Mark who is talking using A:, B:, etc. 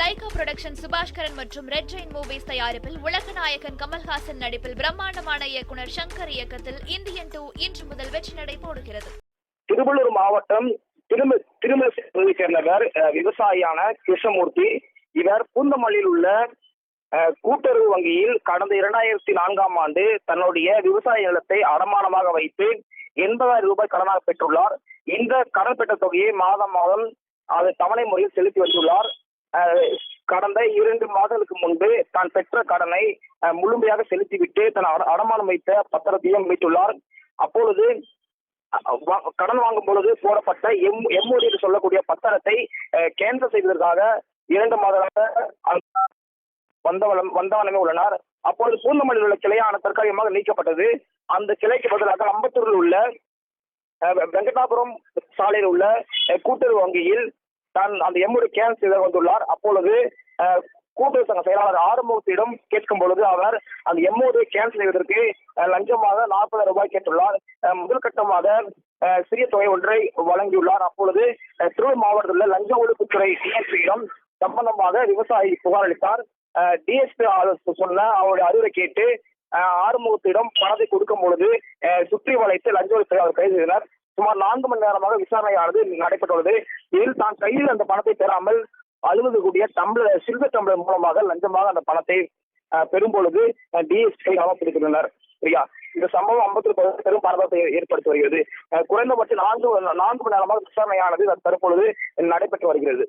A: Lyca production Subaskaran மற்றும் red Jain movies தயாரிப்பில் உலக நாயகன் கமல்ஹாசன் நடிப்பில் பிரம்மாண்டமான இயக்குனர் சங்கர் இயக்கத்தில் இந்தியன் டூ இன்று முதல் வெற்றி நடை போடுகிறது.
B: திருவள்ளூர் மாவட்டம் திரும திருமலை சேர்ந்தவர் விவசாயியான கிருஷ்ணமூர்த்தி. இவர் பூந்தமல்லியில் உள்ள கூட்டுறவு வங்கியில் கடந்த இரண்டாயிரத்தி நான்காம் ஆண்டு தன்னுடைய விவசாய நிலத்தை அடமானமாக வைத்து எண்பதாயிரம் ரூபாய் கடனாக பெற்றுள்ளார். இந்த கடன் பெற்ற தொகையை மாதம் மாதம் அது தவணை முறையில் செலுத்தி வந்துள்ளார். கடந்த இரண்டு மாதங்களுக்கு முன்பு தான் பெற்ற கடனை முழுமையாக செலுத்திவிட்டு தன் அட- அடமானம் வைத்த பத்திரத்தையும் மீட்டுள்ளார். அப்பொழுது வா- கடன் வாங்கும் பொழுது போடப்பட்ட எம் எம்ஓடி என்று சொல்லக்கூடிய பத்திரத்தை கேன்சல் செய்வதற்காக இரண்டு மாதமாக வந்தவளம் வந்தவனமே உள்ளனர். அப்பொழுது பூந்தமல்லியில் உள்ள கிளையான தற்காலிகமாக நீக்கப்பட்டது. அந்த கிளைக்கு பதிலாக அம்பத்தூரில் உள்ள வெங்கடாபுரம் சாலையில் உள்ள கூட்டுறவு வங்கியில் தான் அந்த எம்முடைய கேன்சல் செய்த வந்துள்ளார். அப்பொழுது கூட்டுறவு சங்க செயலாளர் ஆறுமுகத்திடம் கேட்கும் பொழுது அவர் அந்த எம்ஓடி கேன்சல் செய்வதற்கு லஞ்சமாக நாற்பது ரூபாய் கேட்டுள்ளார். முதல் கட்டமாக சிறிய தொகை ஒன்றை வழங்கியுள்ளார். அப்பொழுது திருவள்ளூர் மாவட்டத்தில் உள்ள லஞ்ச ஒழிப்புத்துறை டிஎஸ்பியிடம் சம்பந்தமாக விவசாயி புகார் அளித்தார். டிஎஸ்பி சொன்ன அவருடைய அறிவுரை கேட்டு ஆறுமுகத்திடம் பணத்தை கொடுக்கும் பொழுது சுற்றி வளைத்து லஞ்ச ஒழிப்பை அவர் கைது செய்தனர் சுமார் நான்கு மணி நேரமாக விசாரணையானது நடைபெற்றுள்ளது. இதில் தான் கையில் அந்த பணத்தை பெறாமல் அலுவலகக்கூடிய டம்ளர் சில்வர் டம்ளர் மூலமாக லஞ்சமாக அந்த பணத்தை அஹ், பொழுது டிஎஸ்பி பிடித்துள்ளனர் சரியா இந்த சம்பவம் அம்பத்தூர் பெரும் பரபரப்பை ஏற்படுத்தி வருகிறது. குறைந்தபட்சம் நான்கு நான்கு மணி நேரமாக விசாரணையானது தற்பொழுது நடைபெற்று வருகிறது.